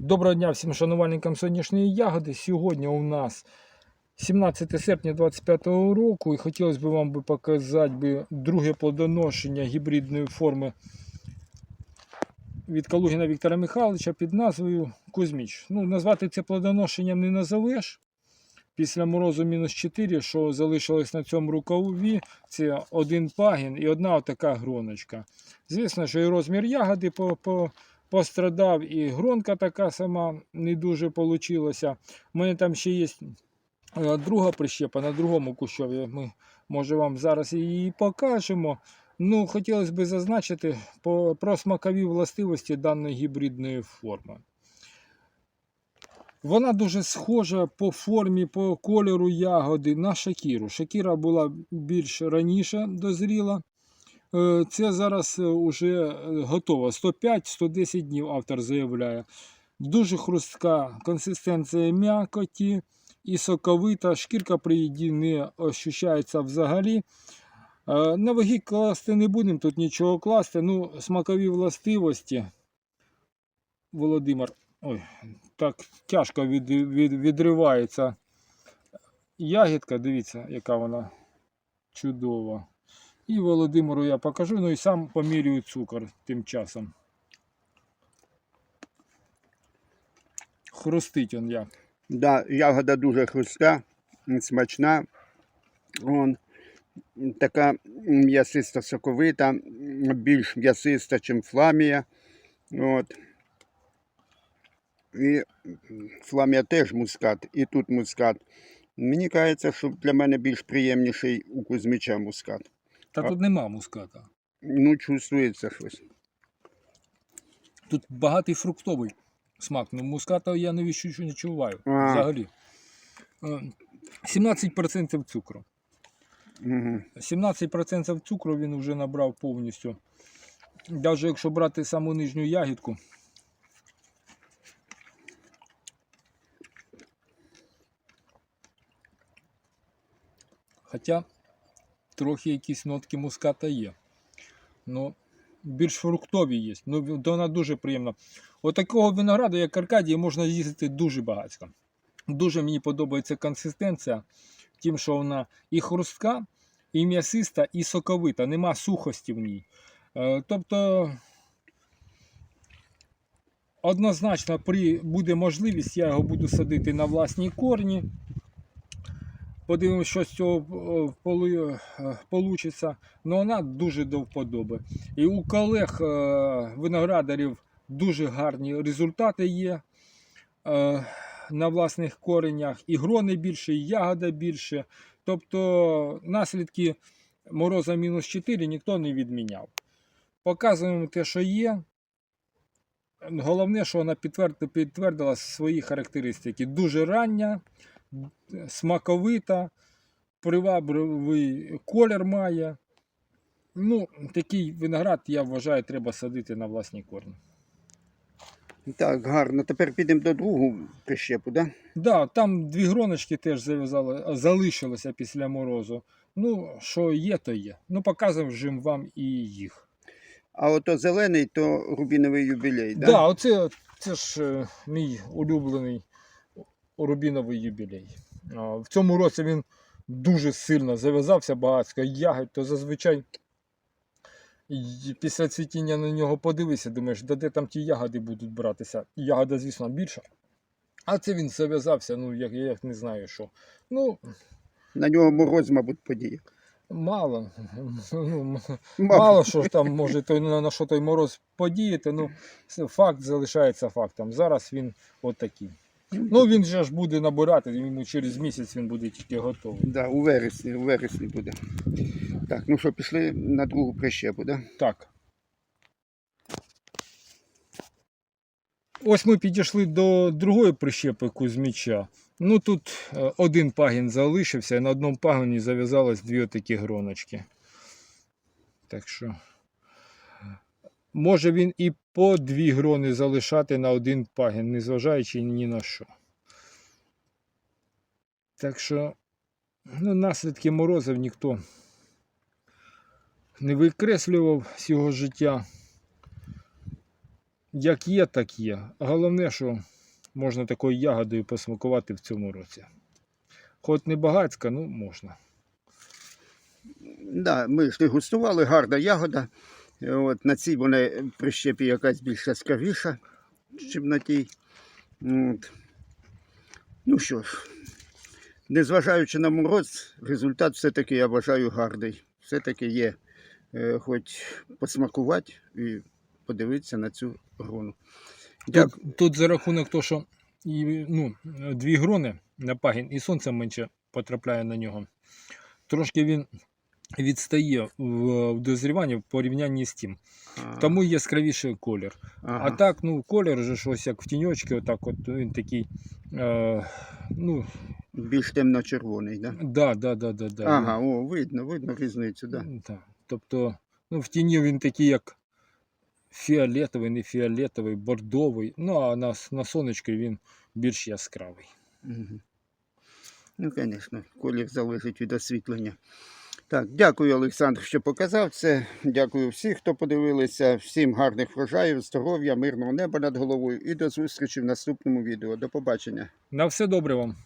Доброго дня всім шанувальникам сонячної ягоди. Сьогодні у нас 17 серпня 2025 року і хотілося б вам показати друге плодоношення гібридної форми від Калугіна Віктора Михайловича під назвою Кузьміч. Ну, назвати це плодоношенням не назовеш. Після морозу мінус 4, що залишилось на цьому рукаві, це один пагін і одна така гроночка. Звісно, що і розмір ягоди по, по, пострадав, і гронка така сама не дуже вийшла. У мене там ще є е, друга прищепа на другому кущові. Ми, може, вам зараз її покажемо. Ну, хотілося б зазначити про смакові властивості даної гібридної форми. Вона дуже схожа по формі, по кольору ягоди на шакіру. Шакіра була більш раніше дозріла. Е, Це зараз вже готово. 105-110 днів автор заявляє. Дуже хрустка консистенція м'якоті і соковита. Шкірка при їді не ощущається взагалі. Е, На ваги класти не будемо, тут нічого класти. Ну, смакові властивості. Володимир. Ой, так тяжко від, від, відривається ягідка. Дивіться, яка вона чудова. І Володимиру я покажу, ну і сам помірюю цукор тим часом. Хрустить он як. Да, ягода дуже хрустка, м, смачна. Вон, така м'ясиста соковита, більш м'ясиста, ніж фламія. От. І фламія теж мускат, і тут мускат. Мені кажеться, що для мене більш приємніший у Кузьмича мускат. Та А- тут нема муската. Ну, чувствується щось. Тут багатий фруктовий смак. Ну, муската я не відчу- не відчуваю А. взагалі. Е, 17% цукру. Угу. 17% цукру він вже набрав повністю. Навіть якщо брати саму нижню ягідку. Хоча трохи якісь нотки муската є. Ну, більш фруктові є. Ну, вона дуже приємна. Отакого винограду, як Аркадія, можна їздити дуже багатько. Дуже мені подобається консистенція, тим, що вона і хрустка, і м'ясиста, і соковита, нема сухості в ній. Е, Тобто, однозначно, при буде можливість, я його буду садити на власні корні. Подивимося, що з цього вийде. Ну, вона дуже до вподоби. І у колег е, виноградарів дуже гарні результати є е, на власних коренях. І грони більше, і ягода більше. Тобто наслідки мороза мінус 4 ніхто не відміняв. Показуємо те, що є. Головне, що вона підтвердила свої характеристики. Дуже рання, смаковита, привабливий колір має. Ну, такий виноград, я вважаю, треба садити на власні корні. Так, гарно. Тепер підемо до другого прищепу, да? Да, там дві гроночки теж зав'язали, залишилося після морозу. Ну, що є, то є. Ну, показуємо вже вам і їх. А ото зелений, то рубіновий юбілей, Так, да? да, оце це ж е, мій улюблений рубіновий юбілей. В цьому році він дуже сильно зав'язався багатсько ягодь, то зазвичай після цвітіння на нього подивишся, думаєш, да де там ті ягоди будуть братися. Ягода, звісно, більша. А це він зав'язався, ну як я не знаю що. Ну, На нього мороз, мабуть, подіє. мало. Ну, Мало що ж там може той, на, на що той мороз подіяти, ну факт залишається фактом. Зараз він отакий. Ну він же ж буде набирати, йому через місяць він буде тільки готовий. Да, у вересні, у вересні буде. Так, ну що, пішли на другу прищепу, да? Так. Ось ми підійшли до другої прищепи Кузьміча. Ну тут е, один пагін залишився, і на одному пагоні зав'язалось дві отакі гроночки. Так що. Може він і по дві грони залишати на один пагін, незважаючи ні на що. Так що, ну, наслідки морозів ніхто не викреслював з його життя. як є, так є. Головне, що можна такою ягодою посмакувати в цьому році. Хоч не багацька, ну можна. Да, ми ж дегустували, гарна ягода. От, на цій вона прищепі якась більш яскравіша, ніж на тій. От. Ну що ж, незважаючи на мороз, результат все-таки я вважаю гарний. Все-таки є е, хоч посмакувати і подивитися на цю грону. Тут, тут за рахунок того, що і, ну, дві грони на пагін, і сонце менше потрапляє на нього. Трошки він відстає в, в дозріванні в порівнянні з тим. Тому яскравіший колір. ага. А так, ну, колір же ж ось як в тіньочки, отак от він такий. Е, ну, більш темно-червоний, да? да, да, да, да, да. Ага, о, видно, видно різницю, да. Да. Тобто, ну, в тіні він такий, як фіолетовий, не фіолетовий, бордовий. Ну, а на, на сонечку він більш яскравий. Мгм. Ну, звісно, колір залежить від освітлення. Так, Дякую, Олександр, що показав це. Дякую всім, хто подивилися. Всім гарних врожаїв, здоров'я, мирного неба над головою і до зустрічі в наступному відео. До побачення. На все добре вам.